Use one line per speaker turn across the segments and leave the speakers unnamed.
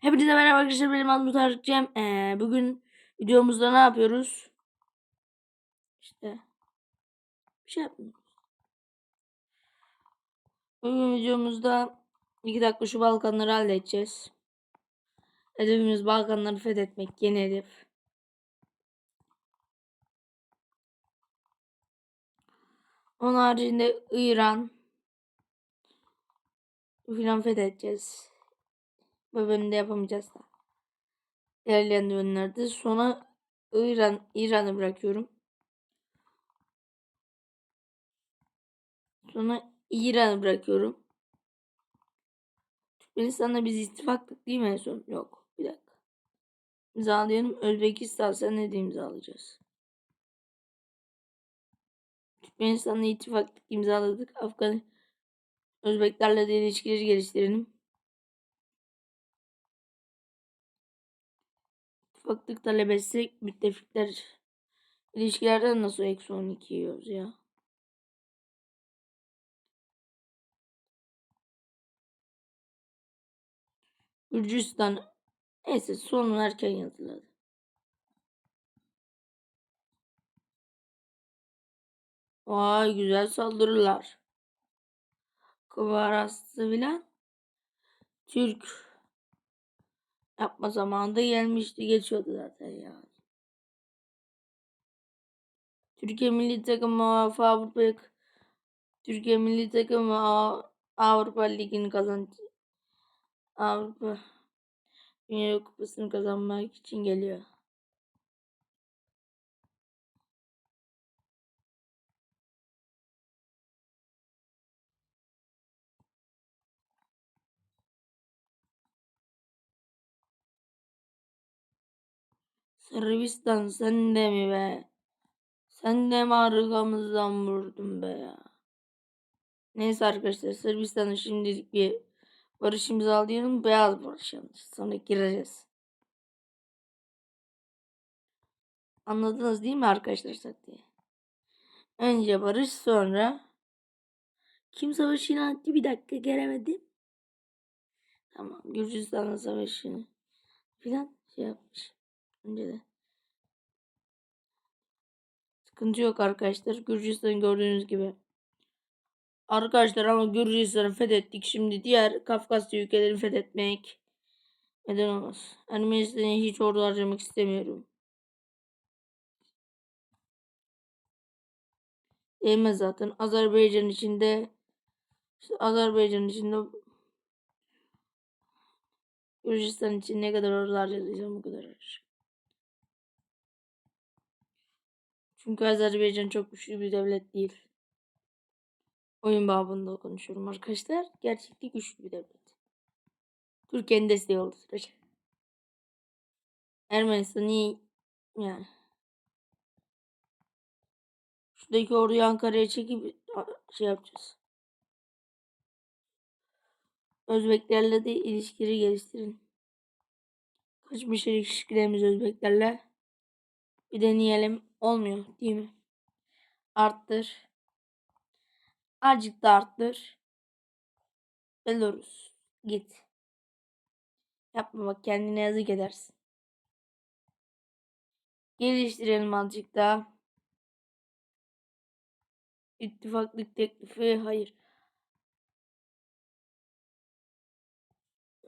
Hepinize merhaba arkadaşlar benim adım Tarık Cem. Ee, bugün videomuzda ne yapıyoruz? İşte bir şey yapmıyoruz. Bugün videomuzda iki dakika şu Balkanları halledeceğiz. Hedefimiz Balkanları fethetmek. Yeni hedef. Onun haricinde İran filan fethedeceğiz. Bu bölümde yapamayacağız da. İlerleyen dönemlerde. Sonra İran, İran'ı bırakıyorum. Sonra İran'ı bırakıyorum. Türkmenistan'la biz ittifaklık değil mi en son? Yok. Bir dakika. İmzalayalım. Özbekistan sen ne de imzalayacağız. Türkmenistan'la ittifaklık imzaladık. Afgan Özbeklerle de ilişkileri geliştirelim. İttifaklık talep etsek müttefikler ilişkilerden nasıl eksi 12 yiyoruz ya? Gürcistan neyse sonu erken yazıladı. Vay güzel saldırılar. Kıvarası filan. Türk yapma zamanında gelmişti. Geçiyordu zaten ya. Türkiye milli takımı Avrupa Türkiye milli takımı Avrupa Ligi'ni kazan Avrupa Dünya Kupası'nı kazanmak için geliyor. Sırbistan sen de mi be? Sen de mi arkamızdan vurdun be ya? Neyse arkadaşlar Sırbistan'ı şimdilik bir barış imzalayalım. Beyaz barış yalnız. Sonra gireceğiz. Anladınız değil mi arkadaşlar taktiği? Önce barış sonra kim savaşı ilan? Bir dakika gelemedim. Tamam Gürcistan'la savaşını filan şey yapmış. Önce de. Sıkıntı yok arkadaşlar. Gürcistan gördüğünüz gibi. Arkadaşlar ama Gürcistan'ı fethettik. Şimdi diğer Kafkasya ülkelerini fethetmek neden olmaz. Ermenistan'a hiç ordu harcamak istemiyorum. Değmez zaten. Azerbaycan içinde işte Azerbaycan içinde Gürcistan için ne kadar ordu harcayacağım o kadar harcayacağım. Çünkü Azerbaycan çok güçlü bir devlet değil. Oyun babında konuşuyorum arkadaşlar. Gerçekten güçlü bir devlet. Türkiye'nin desteği oldu sürece. Ermenistan iyi yani. Şuradaki orduyu Ankara'ya çekip şey yapacağız. Özbeklerle de ilişkileri geliştirin. Kaçmış ilişkilerimiz Özbeklerle. Bir deneyelim. Olmuyor değil mi? Arttır. Azıcık da arttır. Belarus. Git. Yapma bak kendine yazık edersin. Geliştirelim azıcık daha. İttifaklık teklifi hayır.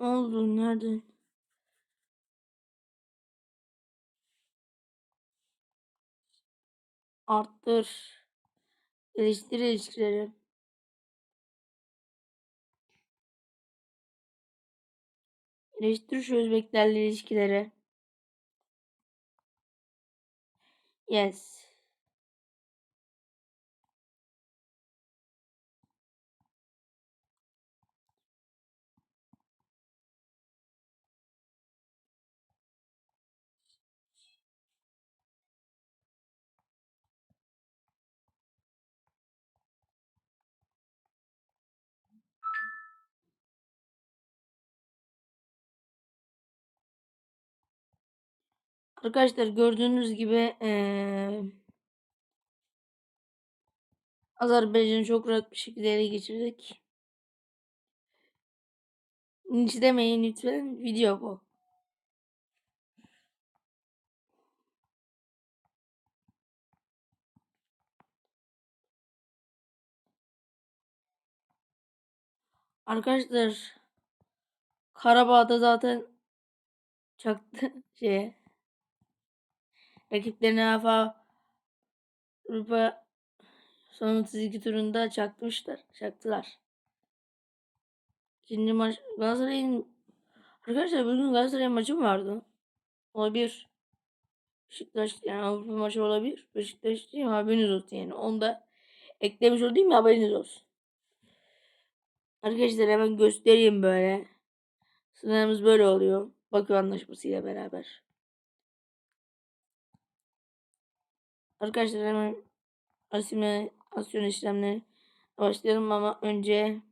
Ne oldu? Nerede? Arttır. Geliştir ilişkileri. Geliştir şu ilişkileri. Yes. Arkadaşlar gördüğünüz gibi ee, Azerbaycan'ı çok rahat bir şekilde ele geçirdik. Linç demeyin lütfen. Video bu. Arkadaşlar Karabağ'da zaten çaktı şeye. Rakiplerine Afa Avrupa son 32 turunda çakmışlar. Çaktılar. İkinci maç Galatasaray'ın Arkadaşlar bugün Galatasaray'ın maçı mı vardı? Olabilir. Beşiktaş yani Avrupa maçı olabilir. Beşiktaş değil mi? Haberiniz olsun yani. Onu da eklemiş olayım mi? Haberiniz olsun. Arkadaşlar hemen göstereyim böyle. Sınavımız böyle oluyor. Bakü anlaşmasıyla beraber. Arkadaşlar hemen asimilasyon işlemleri başlayalım ama önce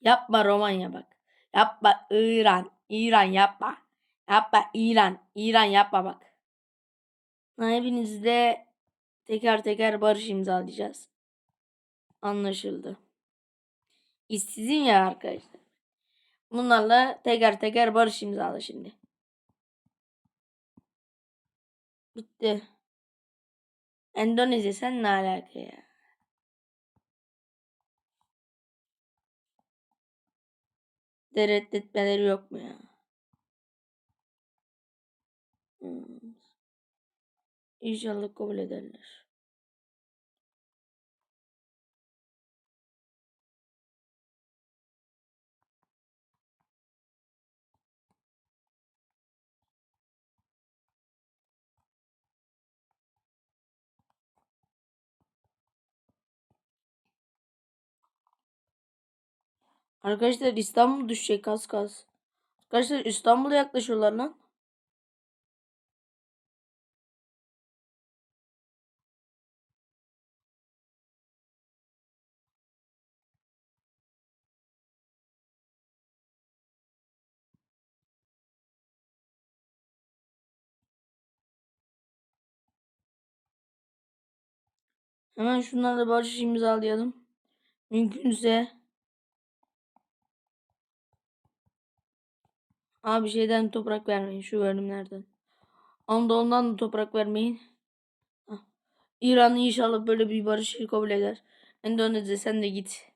Yapma Romanya bak. Yapma İran. İran yapma. Yapma İran. İran yapma bak. Hepinizle teker teker barış imzalayacağız. Anlaşıldı. İşsizin ya arkadaşlar. Bunlarla teker teker barış imzala şimdi. Bitti. Endonezya sen ne alaka ya? De reddetmeleri yok mu ya? Hmm. İnşallah kabul ederler. Arkadaşlar İstanbul düşecek az kaz. Arkadaşlar İstanbul'a yaklaşıyorlar lan. Hemen şunlarla barış imzalayalım. Mümkünse Abi şeyden toprak vermeyin şu bölümlerden. Onda ondan da toprak vermeyin. İran inşallah böyle bir barışı kabul eder. Endonezya sen de git.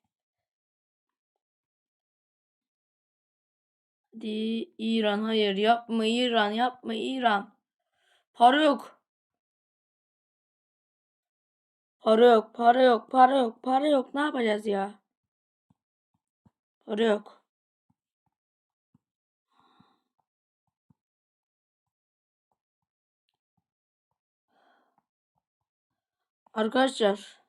Hadi İran hayır yapma İran yapma İran. Para yok. Para yok para yok para yok para yok ne yapacağız ya? Para yok. Arkadaşlar.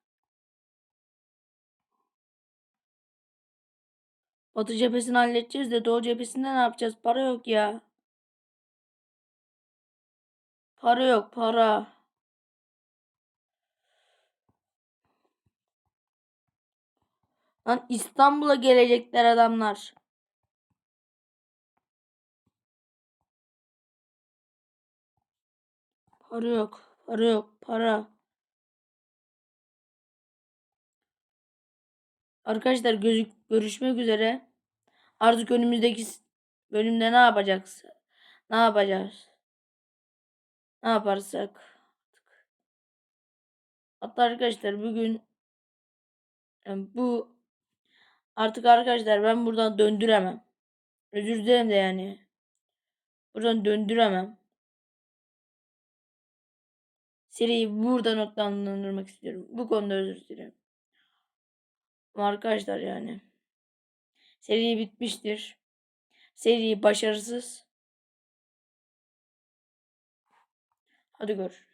Batı cephesini halledeceğiz de Doğu cephesinde ne yapacağız? Para yok ya. Para yok para. Lan İstanbul'a gelecekler adamlar. Para yok. Para yok. Para. Arkadaşlar gözük görüşmek üzere. Artık önümüzdeki bölümde ne yapacağız? Ne yapacağız? Ne yaparsak. Hatta arkadaşlar bugün yani bu artık arkadaşlar ben buradan döndüremem. Özür dilerim de yani. Buradan döndüremem. Seriyi burada notlandırmak istiyorum. Bu konuda özür dilerim. Ama arkadaşlar yani. Seri bitmiştir. Seri başarısız. Hadi görüşürüz.